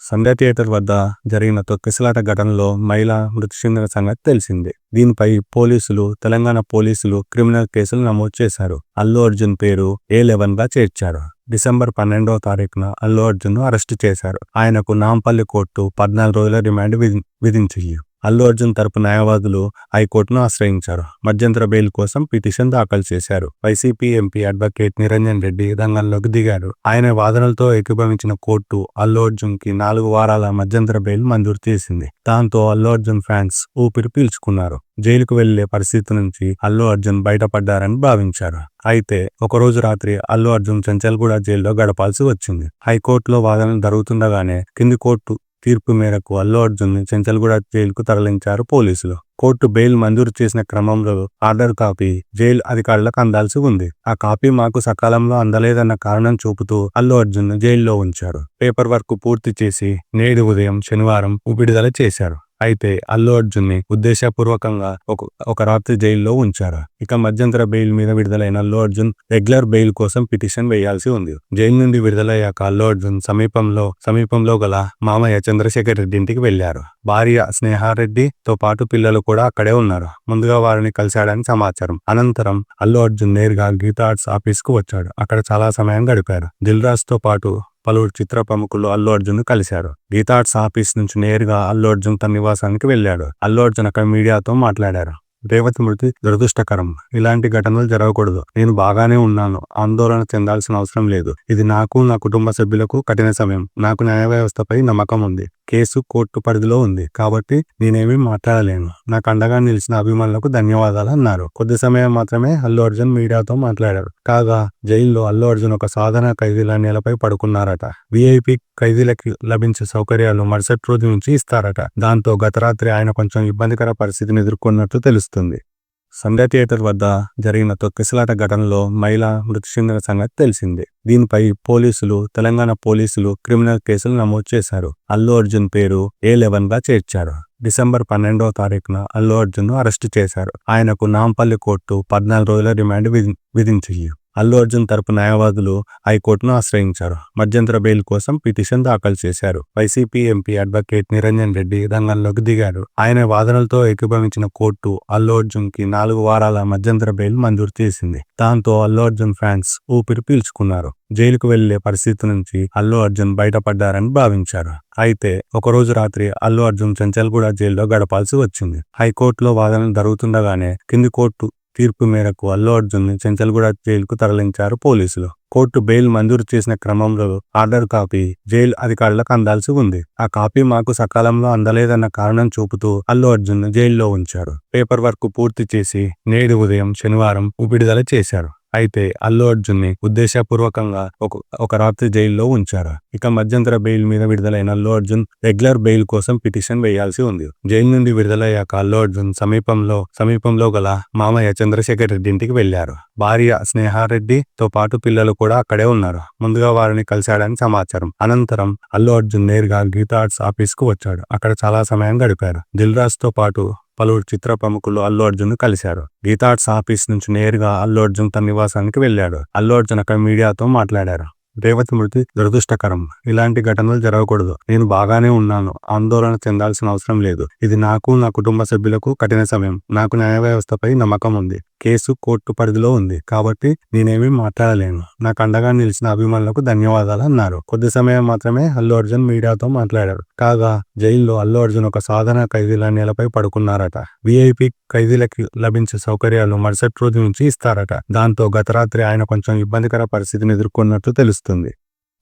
సంధ్య theatre వద్ద జరిగిన తొక్కిసలాట ఘటనలో మహిళ మృతి చెందిన సంగతి తెలిసిందే. దీనిపై పోలీసులు తెలంగాణ పోలీసులు క్రిమినల్ కేసులు నమోదు చేశారు. అల్లు అర్జున్ పేరు ఏ లెవెన్గా చేర్చారు. డిసెంబర్ పన్నెండవ తారీఖున అల్లు అర్జున్ను అరెస్టు చేశారు. ఆయనకు నాంపల్లి కోర్టు పద్నాలుగు రోజుల రిమాండ్ విధించింది. అల్లు అర్జున్ తరపు న్యాయవాదులు హైకోర్టును ఆశ్రయించారు. మధ్యంతర బెయిల్ కోసం పిటిషన్ దాఖలు చేశారు. YCP MP advocate Niranjan Reddy రంగంలోకి దిగారు. ఆయన వాదనలతో ఏకీభవించిన కోర్టు అల్లు అర్జున్కి నాలుగు వారాల మధ్యంతర బెయిల్ మంజూరు చేసింది. దాంతో అల్లు అర్జున్ ఫ్యాన్స్ ఊపిరి పీల్చుకున్నారు. జైలుకు వెళ్ళే పరిస్థితి నుంచి అల్లు అర్జున్ బయటపడ్డారని భావించారు. అయితే ఒకరోజు రాత్రి అల్లు అర్జున్ చెంచల్గూడ జైల్లో గడపాల్సి వచ్చింది. హైకోర్టులో వాదనలు జరుగుతుండగానే కింది కోర్టు తీర్పు మేరకు అల్లు అర్జున్ని చెంచల్గూడ జైలుకు తరలించారు పోలీసులు. కోర్టు బెయిల్ మంజూరు చేసిన క్రమంలో ఆర్డర్ కాపీ జైలు అధికారులకు అందాల్సి ఉంది. ఆ కాపీ మాకు సకాలంలో అందలేదన్న కారణం చూపుతూ అల్లు అర్జున్ జైల్లో ఉంచారు. పేపర్ వర్క్ పూర్తి చేసి నేడు ఉదయం శనివారం విడుదల చేశారు. అయితే అల్లు అర్జున్ని ఉద్దేశపూర్వకంగా ఒక ఒక రాత్రి జైల్లో ఉంచారు. ఇక మధ్యంతర బెయిల్ మీద విడుదలైన అల్లు అర్జున్ రెగ్యులర్ బెయిల్ కోసం పిటిషన్ వేయాల్సి ఉంది. జైలు నుండి విడుదలయ్యాక అల్లు అర్జున్ సమీపంలో సమీపంలో గల మామయ్య చంద్రశేఖర్ రెడ్డి ఇంటికి వెళ్ళారు భార్య స్నేహారెడ్డి తో పాటు పిల్లలు కూడా అక్కడే ఉన్నారు. ముందుగా వారిని కలిశాడని సమాచారం. అనంతరం అల్లు అర్జున్ నేరుగా గీతా ఆర్ట్స్ ఆఫీస్కు వచ్చాడు. అక్కడ చాలా సమయం గడిపారు. దిల్ రాజ్తో పాటు పలువురు చిత్ర ప్రముఖులు అల్లు అర్జున్ కలిశారు. గీతార్ట్స్ ఆఫీస్ నుంచి నేరుగా అల్లు అర్జున్ తన నివాసానికి వెళ్ళాడు. అల్లు అర్జున్ అక్కడ మీడియాతో మాట్లాడారు. రేవతి మృతి దురదృష్టకరం. ఇలాంటి ఘటనలు జరగకూడదు. నేను బాగానే ఉన్నాను. ఆందోళన చెందాల్సిన అవసరం లేదు. ఇది నాకు నా కుటుంబ సభ్యులకు కఠిన సమయం. నాకు న్యాయ వ్యవస్థపై నమ్మకం ఉంది. కేసు కోర్టు పరిధిలో ఉంది. కాబట్టి నేనేమీ మాట్లాడలేను. నాకు అండగా నిలిచిన అభిమానులకు ధన్యవాదాలు అన్నారు. కొద్ది సమయం మాత్రమే అల్లు అర్జున్ మీడియాతో మాట్లాడారు. కాగా జైల్లో అల్లు అర్జున్ ఒక సాధారణ ఖైదీల నేలపై పడుకున్నారట. విఐపి ఖైదీలకి లభించే సౌకర్యాలు మరుసటి రోజు నుంచి ఇస్తారట. దాంతో గత రాత్రి ఆయన కొంచెం ఇబ్బందికర పరిస్థితిని ఎదుర్కొన్నట్టు తెలుస్తుంది. సంధ్య థియేటర్ వద్ద జరిగిన తొక్కిసలాట ఘటనలో మహిళ మృతి చెందిన సంగతి తెలిసిందే. దీనిపై పోలీసులు తెలంగాణ పోలీసులు క్రిమినల్ కేసులు నమోదు చేశారు. అల్లు అర్జున్ పేరు ఏ లెవెన్గా చేర్చారు. డిసెంబర్ పన్నెండవ తారీఖున అల్లు అర్జున్ను అరెస్టు చేశారు. ఆయనకు నాంపల్లి కోర్టు పద్నాలుగు రోజుల రిమాండ్ విధి- విధించింది. అల్లు అర్జున్ తరపు న్యాయవాదులు హైకోర్టును ఆశ్రయించారు. మధ్యంతర బెయిల్ కోసం పిటిషన్ దాఖలు చేశారు. YCP MP advocate Niranjan Reddy రంగంలోకి దిగారు. ఆయన వాదనలతో ఏకీభవించిన కోర్టు అల్లు అర్జున్కి నాలుగు వారాల మధ్యంతర బెయిల్ మంజూరు చేసింది. దాంతో అల్లు అర్జున్ ఫ్యాన్స్ ఊపిరి పీల్చుకున్నారు. జైలుకు వెళ్ళే పరిస్థితి నుంచి అల్లు అర్జున్ బయటపడ్డారని భావించారు. అయితే ఒకరోజు రాత్రి అల్లు అర్జున్ చెంచల్గూడ జైల్లో గడపాల్సి వచ్చింది. హైకోర్టులో వాదనలు జరుగుతుండగానే కింది కోర్టు తీర్పు మేరకు అల్లు అర్జున్ని చెంచల్గూడ జైలుకు తరలించారు పోలీసులు. కోర్టు బెయిల్ మంజూరు చేసిన క్రమంలో ఆర్డర్ కాపీ జైలు అధికారులకు అందాల్సి ఉంది. ఆ కాపీ మాకు సకాలంలో అందలేదన్న కారణం చూపుతూ అల్లు అర్జున్ జైల్లో ఉంచారు. పేపర్ వర్క్ పూర్తి చేసి నేడు ఉదయం శనివారం విడుదల చేశారు. అయితే అల్లు అర్జున్ని ఉద్దేశపూర్వకంగా ఒక ఒక రాత్రి జైల్లో ఉంచారు? ఇక మధ్యంతర బెయిల్ మీద విడుదలైన అల్లు అర్జున్ రెగ్యులర్ బెయిల్ కోసం పిటిషన్ వేయాల్సి ఉంది. జైలు నుండి విడుదలయ్యాక అల్లు అర్జున్ సమీపంలో సమీపంలో గల మామయ్య చంద్రశేఖర్ రెడ్డి ఇంటికి వెళ్ళారు భార్య స్నేహారెడ్డి తో పాటు పిల్లలు కూడా అక్కడే ఉన్నారు. ముందుగా వారిని కలిశాడని సమాచారం. అనంతరం అల్లు అర్జున్ నేరుగా గీతా ఆర్ట్స్ ఆఫీస్కు వచ్చాడు. అక్కడ చాలా సమయం గడిపారు. దిల్ రాజ్తో పాటు పలువురు చిత్ర ప్రముఖులు అల్లు అర్జున్ కలిశారు. గీతార్ట్స్ ఆఫీస్ నుంచి నేరుగా అల్లు అర్జున్ తన నివాసానికి వెళ్ళాడు. అల్లు అర్జున్ అక్కడ మీడియాతో మాట్లాడారు. రేవతి మృతి దురదృష్టకరం. ఇలాంటి ఘటనలు జరగకూడదు. నేను బాగానే ఉన్నాను. ఆందోళన చెందాల్సిన అవసరం లేదు. ఇది నాకు నా కుటుంబ సభ్యులకు కఠిన సమయం. నాకు న్యాయ వ్యవస్థపై నమ్మకం ఉంది. కేసు కోర్టు పరిధిలో ఉంది. కాబట్టి నేనేమీ మాట్లాడలేను. నాకు అండగా నిలిచిన అభిమానులకు ధన్యవాదాలు అన్నారు. కొద్ది సమయం మాత్రమే అల్లు అర్జున్ మీడియాతో మాట్లాడారు. కాగా జైల్లో అల్లు అర్జున్ ఒక సాధారణ ఖైదీల నేలపై పడుకున్నారట. విఐపి ఖైదీలకి లభించే సౌకర్యాలు మరుసటి రోజు నుంచి ఇస్తారట. దాంతో గత రాత్రి ఆయన కొంచెం ఇబ్బందికర పరిస్థితిని ఎదుర్కొన్నట్టు తెలుస్తుంది.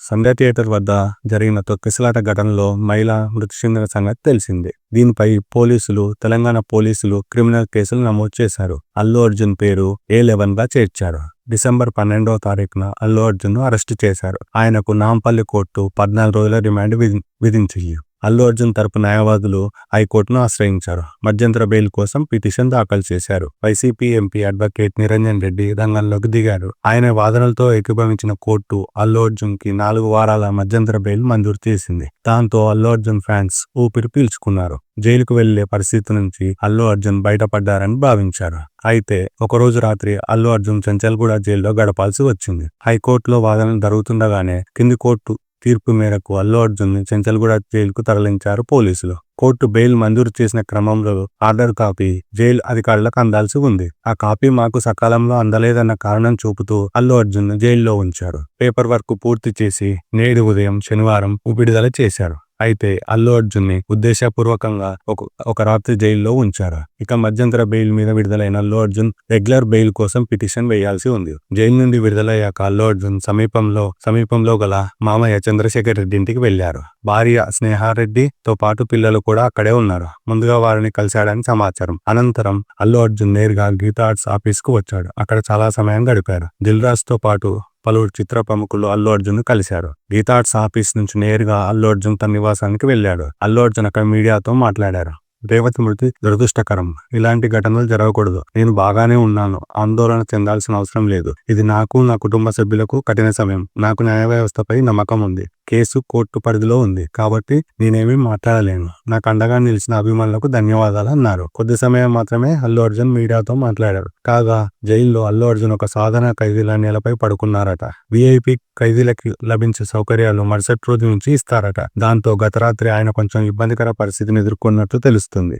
సంధ్య థియేటర్ వద్ద జరిగిన తొక్కిసలాట ఘటనలో మహిళ మృతి చెందిన సంగతి తెలిసిందే. దీనిపై పోలీసులు తెలంగాణ పోలీసులు క్రిమినల్ కేసులు నమోదు చేశారు. అల్లు అర్జున్ పేరు ఏ లెవెన్గా చేర్చారు. డిసెంబర్ పన్నెండవ తారీఖున అల్లు అర్జున్ను అరెస్టు చేశారు. ఆయనకు నాంపల్లి కోర్టు పద్నాలుగు రోజుల రిమాండ్ విధించింది. అల్లు అర్జున్ తరపు న్యాయవాదులు హైకోర్టును ఆశ్రయించారు. మధ్యంతర బెయిల్ కోసం పిటిషన్ దాఖలు చేశారు. YCP MP advocate Niranjan Reddy రంగంలోకి దిగారు. ఆయన వాదనలతో ఏకీభవించిన కోర్టు అల్లు అర్జున్కి నాలుగు వారాల మధ్యంతర బెయిల్ మంజూరు చేసింది. దాంతో అల్లు అర్జున్ ఫ్యాన్స్ ఊపిరి పీల్చుకున్నారు. జైలుకు వెళ్ళే పరిస్థితి నుంచి అల్లు అర్జున్ బయటపడ్డారని భావించారు. అయితే ఒకరోజు రాత్రి అల్లు అర్జున్ చెంచల్గూడ జైల్లో గడపాల్సి వచ్చింది. హైకోర్టులో వాదనలు జరుగుతుండగానే కింది కోర్టు తీర్పు మేరకు అల్లు అర్జున్ని చెంచల్గూడ జైలుకు తరలించారు పోలీసులు. కోర్టు బెయిల్ మంజూరు చేసిన క్రమంలో ఆర్డర్ కాపీ జైలు అధికారులకు అందాల్సి ఉంది. ఆ కాపీ మాకు సకాలంలో అందలేదన్న కారణం చూపుతూ అల్లు అర్జున్ జైల్లో ఉంచారు. పేపర్ వర్క్ పూర్తి చేసి నేడు ఉదయం శనివారం విడుదల చేశారు. అయితే అల్లు అర్జున్ని ఉద్దేశపూర్వకంగా ఒక ఒక రాత్రి జైల్లో ఉంచారు. ఇక మధ్యంతర బెయిల్ మీద విడుదలైన అల్లు అర్జున్ రెగ్యులర్ బెయిల్ కోసం పిటిషన్ వేయాల్సి ఉంది. జైలు నుండి విడుదలయ్యాక అల్లు అర్జున్ సమీపంలో సమీపంలో గల మామయ్య చంద్రశేఖర్ రెడ్డి ఇంటికి వెళ్ళారు భార్య స్నేహారెడ్డితో పాటు పిల్లలు కూడా అక్కడే ఉన్నారు. ముందుగా వారిని కలిశాడని సమాచారం. అనంతరం అల్లు అర్జున్ నేరుగా గీతా ఆర్ట్స్ ఆఫీస్కు వచ్చాడు. అక్కడ చాలా సమయం గడిపారు. దిల్ రాజ్తో పాటు పలువురు చిత్ర ప్రముఖులు అల్లు అర్జున్ కలిశారు. గీతా ఆర్ట్స్ ఆఫీస్ నుంచి నేరుగా అల్లు అర్జున్ తన నివాసానికి వెళ్ళాడు అల్లు అర్జున్ అక్కడ మీడియాతో మాట్లాడారు. రేవతి మృతి దురదృష్టకరం. ఇలాంటి ఘటనలు జరగకూడదు. నేను బాగానే ఉన్నాను. ఆందోళన చెందాల్సిన అవసరం లేదు. ఇది నాకు నా కుటుంబ సభ్యులకు కఠిన సమయం. నాకు న్యాయ వ్యవస్థపై నమ్మకం ఉంది. కేసు కోర్టు పరిధిలో ఉంది. కాబట్టి నేనేమీ మాట్లాడలేను. నాకు అండగా నిలిచిన అభిమానులకు ధన్యవాదాలు అన్నారు. కొద్ది సమయం మాత్రమే అల్లు అర్జున్ మీడియాతో మాట్లాడారు. కాగా జైల్లో అల్లు అర్జున్ ఒక సాధారణ ఖైదీల నేలపై పడుకున్నారట. విఐపి ఖైదీలకి లభించే సౌకర్యాలు మరుసటి రోజు నుంచి ఇస్తారట. దాంతో గత రాత్రి ఆయన కొంచెం ఇబ్బందికర పరిస్థితిని ఎదుర్కొన్నట్లు తెలుస్తుంది.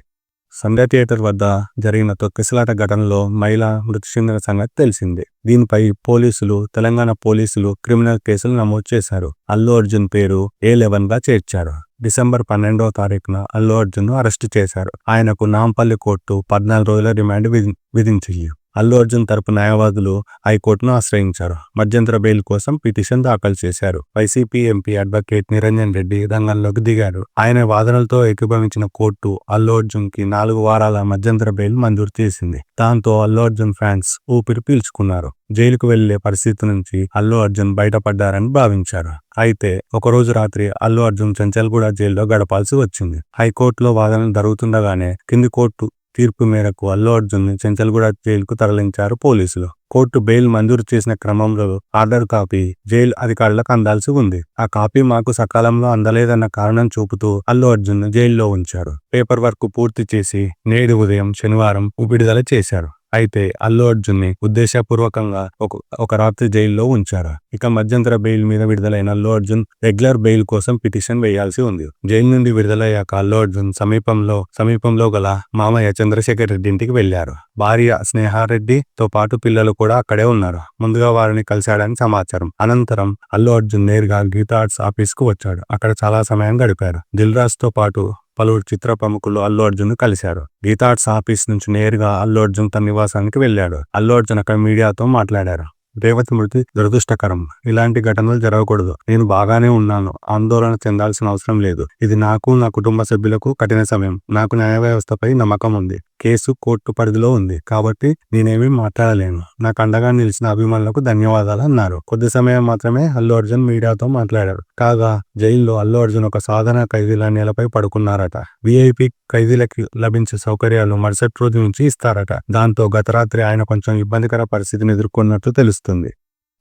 సండే థియేటర్ వద్ద జరిగిన తొక్కిసలాట ఘటనలో మహిళ మృతి చెందిన సంగతి తెలిసిందే. దీనిపై పోలీసులు తెలంగాణ పోలీసులు క్రిమినల్ కేసులు నమోదు చేశారు. అల్లు అర్జున్ పేరు ఏ లెవెన్గా చేర్చారు. డిసెంబర్ పన్నెండవ తారీఖున అల్లు అర్జున్ను అరెస్టు చేశారు. ఆయనకు నాంపల్లి కోర్టు పద్నాలుగు రోజుల రిమాండ్ విధించింది. అల్లు అర్జున్ తరపు న్యాయవాదులు హైకోర్టును ఆశ్రయించారు. మధ్యంతర బెయిల్ కోసం పిటిషన్ దాఖలు చేశారు. YCP MP advocate Niranjan Reddy రంగంలోకి దిగారు. ఆయన వాదనలతో ఏకీభవించిన కోర్టు అల్లు అర్జున్కి నాలుగు వారాల మధ్యంతర బెయిల్ మంజూరు చేసింది. దాంతో అల్లు అర్జున్ ఫ్యాన్స్ ఊపిరి పీల్చుకున్నారు. జైలుకు వెళ్ళే పరిస్థితి నుంచి అల్లు అర్జున్ బయటపడ్డారని భావించారు. అయితే ఒకరోజు రాత్రి అల్లు అర్జున్ చెంచల్గూడ జైల్లో గడపాల్సి వచ్చింది. హైకోర్టులో వాదనలు జరుగుతుండగానే కింది కోర్టు తీర్పు మేరకు అల్లు అర్జున్ని చెంచల్గూడ జైలుకు తరలించారు పోలీసులు. కోర్టు బెయిల్ మంజూరు చేసిన క్రమంలో ఆర్డర్ కాపీ జైలు అధికారులకు అందాల్సి ఉంది. ఆ కాపీ మాకు సకాలంలో అందలేదన్న కారణం చూపుతూ అల్లు అర్జున్ జైల్లో ఉంచారు. పేపర్ వర్క్ పూర్తి చేసి నేడు ఉదయం శనివారం విడుదల చేశారు. అయితే అల్లు అర్జున్ని ఉద్దేశపూర్వకంగా ఒక ఒక రాత్రి జైల్లో ఉంచారు. ఇక మధ్యంతర బెయిల్ మీద విడుదలైన అల్లు అర్జున్ రెగ్యులర్ బెయిల్ కోసం పిటిషన్ వేయాల్సి ఉంది. జైలు నుండి విడుదలయ్యాక అల్లు అర్జున్ సమీపంలో సమీపంలో గల మామయ్య చంద్రశేఖర్ రెడ్డి ఇంటికి వెళ్ళారు భార్య స్నేహారెడ్డి తో పాటు పిల్లలు కూడా అక్కడే ఉన్నారు. ముందుగా వారిని కలిశాడని సమాచారం. అనంతరం అల్లు అర్జున్ నేరుగా గీతా ఆర్ట్స్ ఆఫీస్కు వచ్చాడు. అక్కడ చాలా సమయం గడిపారు. దిల్ రాజ్తో పాటు పలువురు చిత్ర ప్రముఖులు అల్లు అర్జున్ కలిశారు. గీతా ఆఫీస్ నుంచి నేరుగా అల్లు అర్జున్ తన నివాసానికి వెళ్ళాడు అల్లు అర్జున్ అక్కడ మీడియాతో మాట్లాడారు. రేవతి మృతి దురదృష్టకరం. ఇలాంటి ఘటనలు జరగకూడదు. నేను బాగానే ఉన్నాను. ఆందోళన చెందాల్సిన అవసరం లేదు. ఇది నాకు నా కుటుంబ సభ్యులకు కఠిన సమయం. నాకు న్యాయ వ్యవస్థపై నమ్మకం ఉంది. కేసు కోర్టు పరిధిలో ఉంది. కాబట్టి నేనేమీ మాట్లాడలేను. నాకు అండగా నిలిచిన అభిమానులకు ధన్యవాదాలు అన్నారు. కొద్ది సమయం మాత్రమే అల్లు అర్జున్ మీడియాతో మాట్లాడారు. కాగా జైల్లో అల్లు అర్జున్ ఒక సాధారణ ఖైదీల నేలపై పడుకున్నారట. విఐపి ఖైదీలకి లభించే సౌకర్యాలు మరుసటి రోజు నుంచి ఇస్తారట. దాంతో గత రాత్రి ఆయన కొంచెం ఇబ్బందికర పరిస్థితిని ఎదుర్కొన్నట్టు తెలుస్తుంది.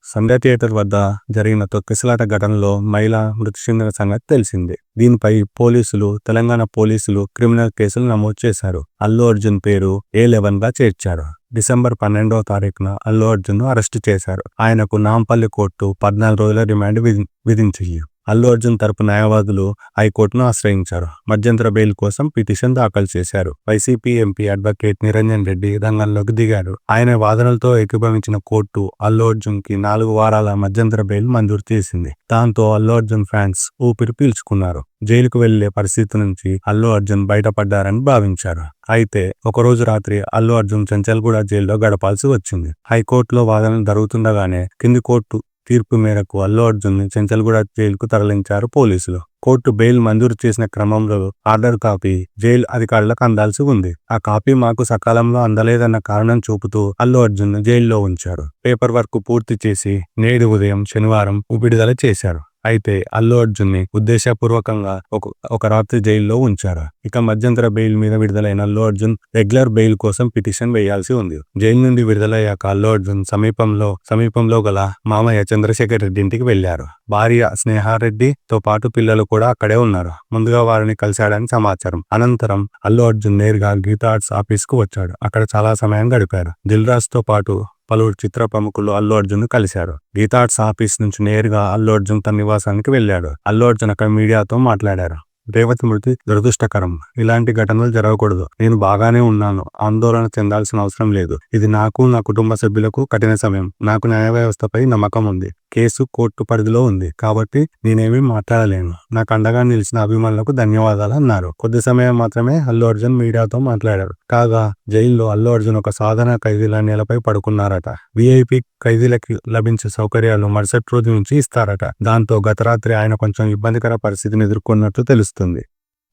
సంధ్య థియేటర్ వద్ద జరిగిన తొక్కిసలాట ఘటనలో మహిళ మృతి చెందిన సంగతి తెలిసిందే. దీనిపై పోలీసులు తెలంగాణ పోలీసులు క్రిమినల్ కేసులు నమోదు చేశారు. అల్లు అర్జున్ పేరు ఏ లెవెన్గా చేర్చారు. డిసెంబర్ పన్నెండవ తారీఖున అల్లు అర్జున్ను అరెస్టు చేశారు. ఆయనకు నాంపల్లి కోర్టు పద్నాలుగు రోజుల రిమాండ్ విధించింది. అల్లు అర్జున్ తరపు న్యాయవాదులు హైకోర్టును ఆశ్రయించారు. మధ్యంతర బెయిల్ కోసం పిటిషన్ దాఖలు చేశారు. YCP MP advocate Niranjan Reddy రంగంలోకి దిగారు. ఆయన వాదనలతో ఏకీభవించిన కోర్టు అల్లు అర్జున్కి నాలుగు వారాల మధ్యంతర బెయిల్ మంజూరు చేసింది. దాంతో అల్లు అర్జున్ ఫ్యాన్స్ ఊపిరి పీల్చుకున్నారు. జైలుకు వెళ్ళే పరిస్థితి నుంచి అల్లు అర్జున్ బయటపడ్డారని భావించారు. అయితే ఒకరోజు రాత్రి అల్లు అర్జున్ చెంచల్గూడ జైల్లో గడపాల్సి వచ్చింది. హైకోర్టులో వాదనలు జరుగుతుండగానే కింది కోర్టు తీర్పు మేరకు అల్లు అర్జున్ని చెంచల్గూడ జైలుకు తరలించారు పోలీసులు. కోర్టు బెయిల్ మంజూరు చేసిన క్రమంలో ఆర్డర్ కాపీ జైలు అధికారులకు అందాల్సి ఉంది. ఆ కాపీ మాకు సకాలంలో అందలేదన్న కారణం చూపుతూ అల్లు అర్జున్ జైల్లో ఉంచారు. పేపర్ వర్క్ పూర్తి చేసి నేడు ఉదయం శనివారం విడుదల చేశారు. అయితే అల్లు అర్జున్ని ఉద్దేశపూర్వకంగా ఒక ఒక రాత్రి జైల్లో ఉంచారు? ఇక మధ్యంతర బెయిల్ మీద విడుదలైన అల్లు అర్జున్ రెగ్యులర్ బెయిల్ కోసం పిటిషన్ వేయాల్సి ఉంది. జైలు నుండి విడుదలయ్యాక అల్లు అర్జున్ సమీపంలో సమీపంలో గల మామయ్య చంద్రశేఖర్ రెడ్డి ఇంటికి వెళ్ళారు భార్య స్నేహారెడ్డి తో పాటు పిల్లలు కూడా అక్కడే ఉన్నారు. ముందుగా వారిని కలిశాడని సమాచారం. అనంతరం అల్లు అర్జున్ నేరుగా గీతా ఆర్ట్స్ ఆఫీస్కు వచ్చాడు. అక్కడ చాలా సమయం గడిపారు. దిల్ రాజ్తో పాటు పలువురు చిత్ర ప్రముఖులు అల్లు అర్జున్ కలిశారు. గీతార్ట్స్ ఆఫీస్ నుంచి నేరుగా అల్లు అర్జున్ తన నివాసానికి వెళ్ళాడు. అల్లు అర్జున్ అక్కడ మీడియాతో మాట్లాడారు. రేవతి మృతి దురదృష్టకరం. ఇలాంటి ఘటనలు జరగకూడదు. నేను బాగానే ఉన్నాను. ఆందోళన చెందాల్సిన అవసరం లేదు. ఇది నాకు నా కుటుంబ సభ్యులకు కఠిన సమయం. నాకు న్యాయ వ్యవస్థపై నమ్మకం ఉంది. కేసు కోర్టు పరిధిలో ఉంది. కాబట్టి నేనేమీ మాట్లాడలేను. నాకు అండగా నిలిచిన అభిమానులకు ధన్యవాదాలు అన్నారు. కొద్ది సమయం మాత్రమే అల్లు అర్జున్ మీడియాతో మాట్లాడారు. కాగా జైల్లో అల్లు అర్జున్ ఒక సాధారణ ఖైదీల నేలపై పడుకున్నారట. విఐపి ఖైదీలకి లభించే సౌకర్యాలు మరుసటి రోజు నుంచి ఇస్తారట. దాంతో గత రాత్రి ఆయన కొంచెం ఇబ్బందికర పరిస్థితిని ఎదుర్కొన్నట్టు తెలుస్తుంది.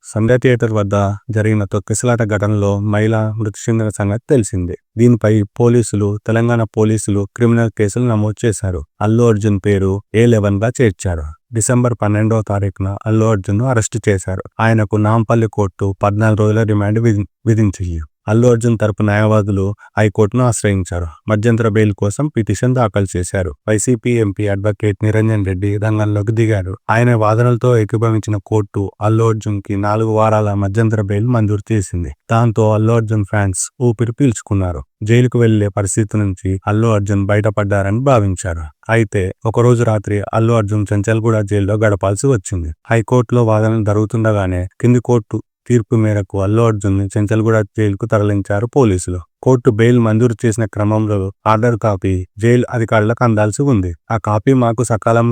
సంధ్య థియేటర్ వద్ద జరిగిన తొక్కిసలాట ఘటనలో మహిళ మృతి చెందిన సంగతి తెలిసిందే. దీనిపై పోలీసులు తెలంగాణ పోలీసులు క్రిమినల్ కేసులు నమోదు చేశారు. అల్లు అర్జున్ పేరు ఏ లెవెన్గా చేర్చారు. డిసెంబర్ పన్నెండవ తారీఖున అల్లు అర్జున్ను అరెస్టు చేశారు. ఆయనకు నాంపల్లి కోర్టు పద్నాలుగు రోజుల రిమాండ్ విధించింది. అల్లు అర్జున్ తరపు న్యాయవాదులు హైకోర్టును ఆశ్రయించారు. మధ్యంతర బెయిల్ కోసం పిటిషన్ దాఖలు చేశారు. YCP MP advocate Niranjan Reddy రంగంలోకి దిగారు. ఆయన వాదనలతో ఏకీభవించిన కోర్టు అల్లు అర్జున్కి నాలుగు వారాల మధ్యంతర బెయిల్ మంజూరు చేసింది. దాంతో అల్లు అర్జున్ ఫ్యాన్స్ ఊపిరి పీల్చుకున్నారు. జైలుకు వెళ్ళే పరిస్థితి నుంచి అల్లు అర్జున్ బయటపడ్డారని భావించారు. అయితే ఒకరోజు రాత్రి అల్లు అర్జున్ చెంచల్గూడ జైల్లో గడపాల్సి వచ్చింది. హైకోర్టులో వాదనలు జరుగుతుండగానే కింది కోర్టు తీర్పు మేరకు అల్లు అర్జున్ని చెంచల్గూడ జైలుకు తరలించారు పోలీసులు. కోర్టు బెయిల్ మంజూరు చేసిన క్రమంలో ఆర్డర్ కాపీ జైలు అధికారులకు అందాల్సి ఉంది. ఆ కాపీ మాకు సకాలంలో